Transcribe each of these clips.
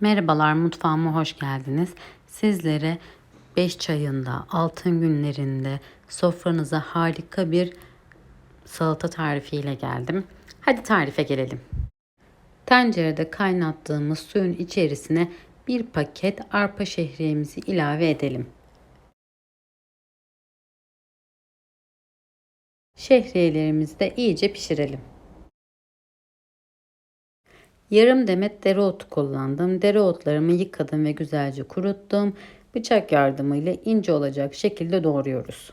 Merhabalar mutfağıma hoş geldiniz. Sizlere 5 çayında, altın günlerinde sofranıza harika bir salata tarifiyle geldim. Hadi tarife gelelim. Tencerede kaynattığımız suyun içerisine bir paket arpa şehriyemizi ilave edelim. Şehriyelerimizi de iyice pişirelim. Yarım demet dereotu kullandım. Dereotlarımı yıkadım ve güzelce kuruttum. Bıçak yardımıyla ince olacak şekilde doğruyoruz.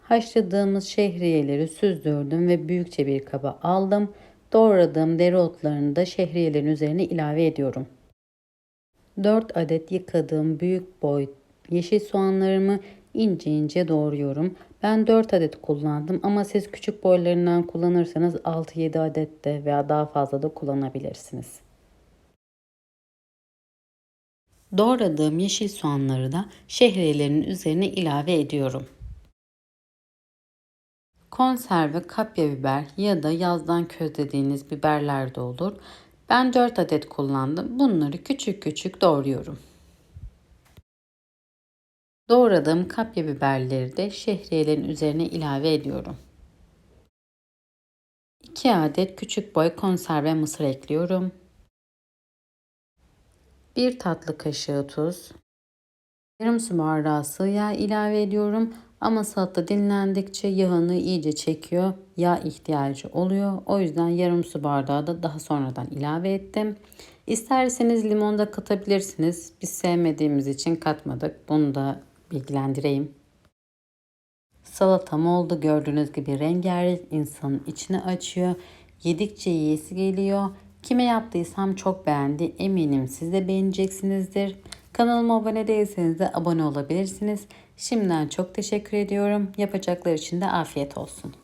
Haşladığımız şehriyeleri süzdürdüm ve büyükçe bir kaba aldım. Doğradığım dereotlarını da şehriyelerin üzerine ilave ediyorum. 4 adet yıkadığım büyük boy yeşil soğanlarımı ince ince doğruyorum. Ben 4 adet kullandım ama siz küçük boylarından kullanırsanız 6-7 adet de veya daha fazla da kullanabilirsiniz. Doğradığım yeşil soğanları da şehriyelerin üzerine ilave ediyorum. Konserve kapya biber ya da yazdan közlediğiniz biberler de olur. Ben 4 adet kullandım. Bunları küçük küçük doğruyorum. Doğradığım kapya biberleri de şehriyelerin üzerine ilave ediyorum. 2 adet küçük boy konserve mısır ekliyorum. 1 tatlı kaşığı tuz. Yarım su bardağı sıvı yağ ilave ediyorum. Ama salata dinlendikçe yağını iyice çekiyor. Yağ ihtiyacı oluyor. O yüzden yarım su bardağı da daha sonradan ilave ettim. İsterseniz limon da katabilirsiniz. Biz sevmediğimiz için katmadık. Bunu da bilgilendireyim. Salatam oldu. Gördüğünüz gibi rengarenk insanın içini açıyor. Yedikçe yiyesi geliyor. Kime yaptıysam çok beğendi. Eminim siz de beğeneceksinizdir. Kanalıma abone değilseniz de abone olabilirsiniz. Şimdiden çok teşekkür ediyorum. Yapacaklar için de afiyet olsun.